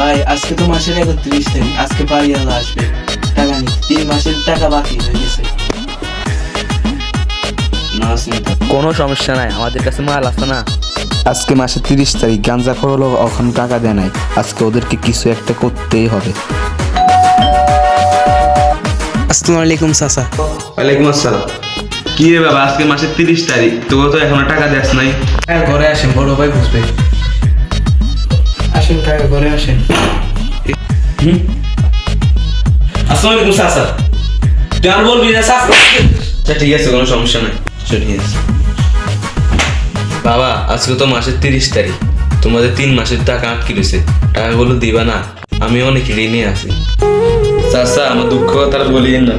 ভাই আজকে তো মাসের একত্রিশ তারিখ আজকে বাড়িওয়ালা আসবে। টাকা নিতে। তিন মাসের টাকা বাকি হয়ে গেছে। না কোনো সমস্যা নাই আমাদের কাছে মাল আছে না। আজকে মাসের তিরিশ তারিখ গাঞ্জা খরলো এখন টাকা দেয় নাই। আজকে ওদেরকে কিছু একটা করতেই হবে। আসসালামু আলাইকুম চাচা। ওয়ালাইকুম আসসালাম। কি রে বাবা আজকে মাসের তিরিশ তারিখ তোকে তো এখনও টাকা দেস নাই। হ্যাঁ ঘরে আসেন বড় ভাই বুঝবে। আসেন কাকা ঘরে আসেন। আসসালামু আলাইকুম চাচা তুই আর বলবি না চাচা আচ্ছা ঠিক আছে কোনো সমস্যা নাই। আচ্ছা ঠিক আছে। বাবা আজকে তো মাসের তিরিশ তারিখ। তোমাদের তিন মাসের টাকা আটকে রয়েছে। টাকাগুলো দিবা না আমি অনেক ঋণে আছি। চাচা আমার দুঃখ তার বলিয়েন না।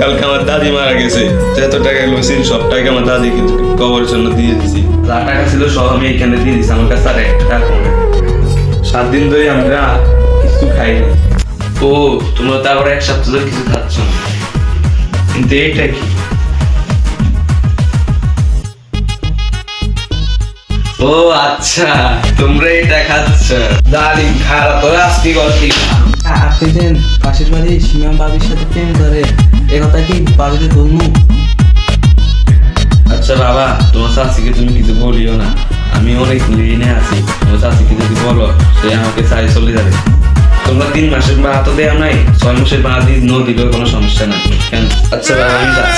কালকে আমার দাদি মারা গেছে। যত টাকা লইছি সব টাকা আমার দাদি কিন্তু কবরের জন্য দিয়ে দিছি যা টাকা ছিল সব আমি এখানে দিয়ে দিছি আমার কাছে আর। সাত দিন ধরে আমরা কিছু খাইনি ও তোমরা তো আবার এক সপ্তাহ ধরে কিছু খাচ্ছ না। কিন্তু এইটা কি? ও আচ্ছা তোমরা এটা খাচ্ছ। ডালিম খারাপ তো আজকে গল্পি আপনি দেন পাশের বাড়ি সীমা বাবির সাথে প্রেম করে এ কথা কি বাবিকে বলব? আচ্ছা বাবা তোমার চাষিকে তুমি কিছু বলিও না। আমি অনেক ঋণে আছি তোমার চাষিকে যদি বলো সে আমাকে চাই চলে যাবে। তোমরা তিন মাসের বা তো দেওয়া নাই, ছয় মাসের বা দিন দিলেও কোনো সমস্যা নাই। কেন? আচ্ছা আমি যাচ্ছি।